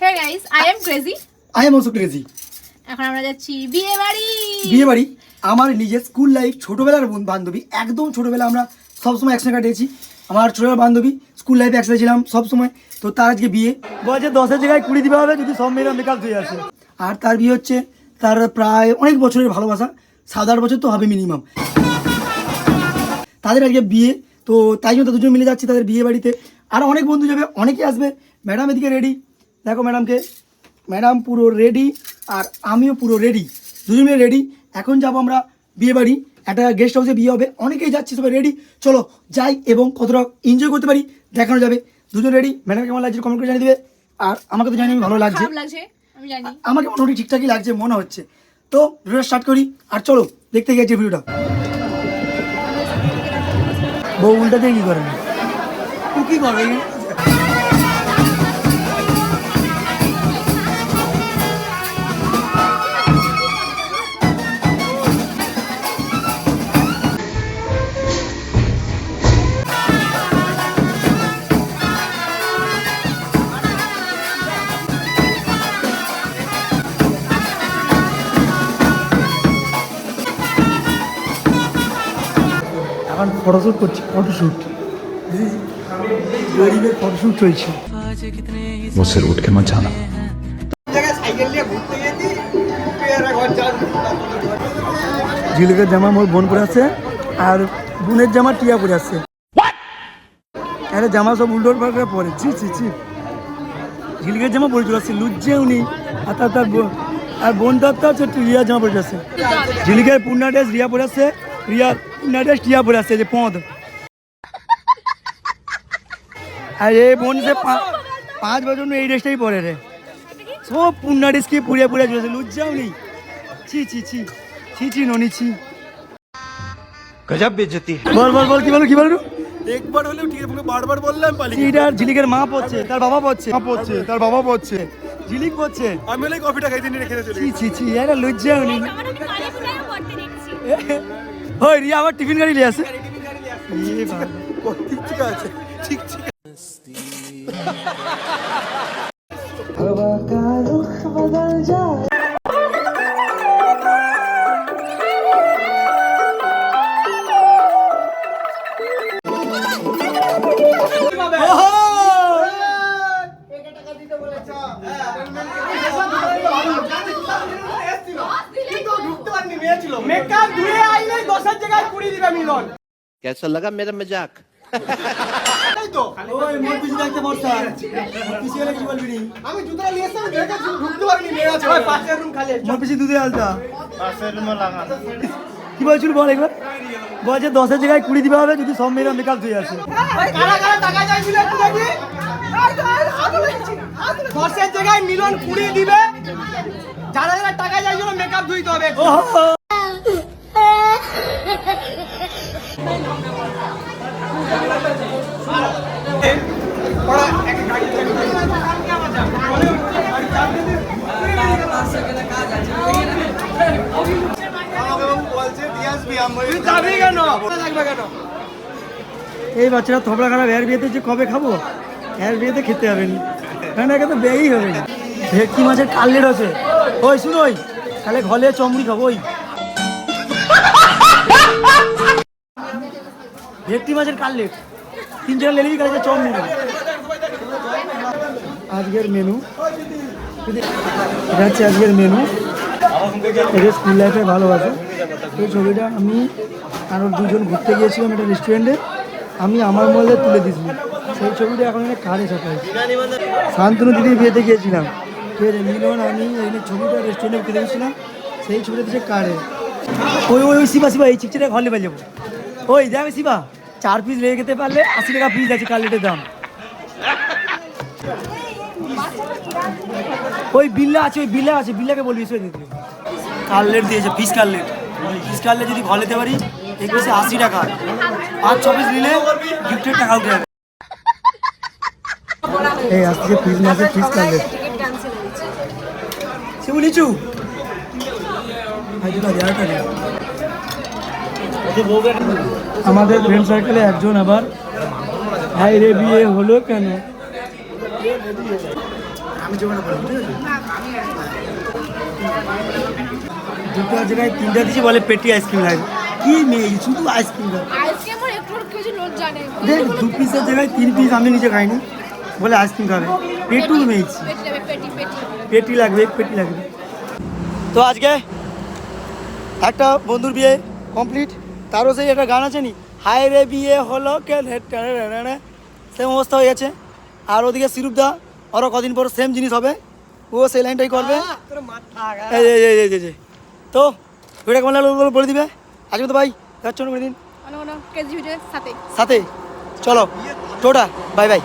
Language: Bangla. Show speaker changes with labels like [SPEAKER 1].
[SPEAKER 1] Hey guys I am crazy
[SPEAKER 2] I am also crazy
[SPEAKER 1] এখন আমরা যাচ্ছি বিয়ে বাড়ি।
[SPEAKER 2] বিয়ে বাড়ি। আমার নিজের স্কুল লাইফ ছোটোবেলার বন- বান্ধবী একদম ছোটোবেলা আমরা সবসময় একসঙ্গে কাটিয়েছি। আমার ছোটোবেলার বান্ধবী স্কুল লাইফে একসাথে ছিলাম সবসময়। তো তার আজকে বিয়ে। বলছে দশের জায়গায় কুড়ি দিবে হবে যদি সব মেয়েরা মেকআপ ধুয়ে আসে। আর তার বিয়ে হচ্ছে তার প্রায় অনেক বছরের ভালোবাসা। সাত আট বছর তো হবে মিনিমাম তাদের আজকে বিয়ে। তো তাই জন্য দুজন মিলে যাচ্ছি তাদের বিয়ে বাড়িতে। আর অনেক বন্ধু যাবে অনেকে আসবে। ম্যাডাম এদিকে রেডি দেখো ম্যাডামকে ম্যাডাম পুরো রেডি আর আমিও পুরো রেডি দুজনে মিলে রেডি এখন যাব আমরা বিয়ে বাড়ি একটা গেস্ট হাউসে বিয়ে হবে। অনেকেই যাচ্ছি সবাই রেডি চলো যাই এবং কতটা এনজয় করতে পারি দেখানো যাবে। দুজন রেডি ম্যাডাম কেমন লাগছে কমেন্ট করে জানিয়ে দেবে। আর আমাকে তো জানি আমি ভালো লাগছে।
[SPEAKER 1] খারাপ লাগছে আমি জানি।
[SPEAKER 2] আমাকে মোটামুটি ঠিকঠাকই লাগছে মনে হচ্ছে। তো ভিডিওটা স্টার্ট করি আর চলো দেখতে গেছি ভিডিওটা। বউ উল্টা দিয়ে কি করে? তুই কি করবে ফটোশ্যুট করছি ফটোশ্যুট গরিবের ফটোশ্যুট চলছে
[SPEAKER 3] মুসে উঠ কে জানা।
[SPEAKER 2] ঝিলকের জামা মোর বোন পরে আছে আর বোনের জামা টিয়া পরে আছে। আরে জামা সব উল্টোর পাল্টা পরে। ছি ছি ছি। ঝিলকের জামা পরে চলে আসছে লুজ্জে উনি। আর তার তার আর বোন তার তার রিয়া জামা পরে আছে ঝিলকের পূর্ণা ড্রেস রিয়া পরে আছে। রিয়ার নেটে টিয়া পড়ে আসছে যে পদ আর এই বোন পাঁচ বছর এই ড্রেসটাই পরে রে সব পুন্না ড্রেস কি পুড়িয়ে পুড়িয়ে চলেছে লুজ্জাও নেই ছি ছি ছি ছি ছি ননি ছি
[SPEAKER 3] গজব বেজতি
[SPEAKER 2] বল বল বল কি বলো কি বলো
[SPEAKER 4] একবার হলেও ঠিক আছে বারবার বললাম পালি
[SPEAKER 2] এটা ঝিলিকের মা পড়ছে তার বাবা পড়ছে মা
[SPEAKER 4] পড়ছে তার বাবা পড়ছে
[SPEAKER 2] ঝিলিক পড়ছে
[SPEAKER 4] আমি হলে কফিটা খাইতে নিয়ে রেখে চলে
[SPEAKER 2] ছি ছি ছি এটা লজ্জাও নেই ওই রিয়া আবার টিফিন গাড়ি নিয়ে আসে ইয়ে বাবা।
[SPEAKER 4] গেছি। ঠিক ঠিক আছে ঠিক ঠিক
[SPEAKER 5] कैसा
[SPEAKER 4] দশের জায়গায় কুড়ি দিবে মিলন। কেসা লাগা
[SPEAKER 2] মেরা মজাক। কি বলছিল বল একবার বলছে দশের জায়গায় কুড়ি দিবে হবে যদি সব মেয়েরা মেকআপ ধুয়ে আসে।
[SPEAKER 6] দশের জায়গায় মিলন কুড়ি দিবে। যারা যারা টাকা যাই মেকআপ ধুইতে হবে।
[SPEAKER 2] এই বাচ্চারা থবড়া খারাপ, এর বিয়েতে যে কবে খাব? এর বিয়েতে খেতে হবে না। একে তো বেয়েই হবে না। ভেটকি মাছের কাল্লেট আছে। ওই শুনো ওই, তাহলে ঘলে চমড়ি খাব ওই। ভেটকি মাছের কাল্লেট তিন চার লেলিবি কাছে নেবে। আজকের মেনু এটা হচ্ছে আজকের মেনু এটা স্কুল লাইফে ভালোবাসে। এই ছবিটা আমি আরও দুজন ঘুরতে গিয়েছিলাম একটা রেস্টুরেন্টে আমি আমার মধ্যে তুলে দিয়েছিলাম সেই ছবিটা এখন এখানে কারে ছাপা শান্তনু দিদির বিয়েতে গিয়েছিলাম। ফের মিলন, আমি এখানে ছবিটা রেস্টুরেন্টে তুলে দিয়েছিলাম সেই ছবিটা দিয়েছে কারে? ওই ওই শিবা শিবা, এই চিকচিটা ঘর লেবে যাব। ওই, দেখ শিবা। চার পিস লেগে যেতে পারলে আশি টাকা পিস আছে কালেটের দাম? ওই বিল্লা আছে ওই বিল্লা আছে বিল্লাকে বলবি সে দিতে কাটলেট দিয়েছে? পিস কাটলেট ফিস কাটলেট যদি ঘর নিতে পারি একুশে আশি টাকা। পাঁচ ছ পিস নিলে গিফটের টাকা উঠে যাবে এই আসছে ফিস মাসে ফিস কাটলেট সে বলিছু আমাদের ফ্রেন্ড সার্কেলে একজন আবার ভাই রে বিয়ে হলো কেন? দুটো জায়গায় তিনটা দিচ্ছি বলে পেটি আইসক্রিম লাগবে কি মেয়ে শুধু আইসক্রিম দেখ দু পিসের জায়গায় তিন পিস আমি নিজে খাইনি। বলে আইসক্রিম খাবে। পেটু মেয়েছি
[SPEAKER 1] পেটি
[SPEAKER 2] লাগবে পেটি লাগবে তো আজকে একটা বন্ধুর বিয়ে কমপ্লিট তারও সেই একটা গান আছে নি? হায় রে বিয়ে হলো কে? সেম অবস্থা হয়ে গেছে। আর ওদিকে সিরুপদা আরও কদিন পর সেম জিনিস হবে। ও সেই লাইনটাই করবে। তো ভিডিও কেমন লাগল বলে- দিবে? আজকে তো ভাই যাচ্ছ দিন
[SPEAKER 1] কোনো সাথে।
[SPEAKER 2] সাথে। চলো টোটা বাই বাই।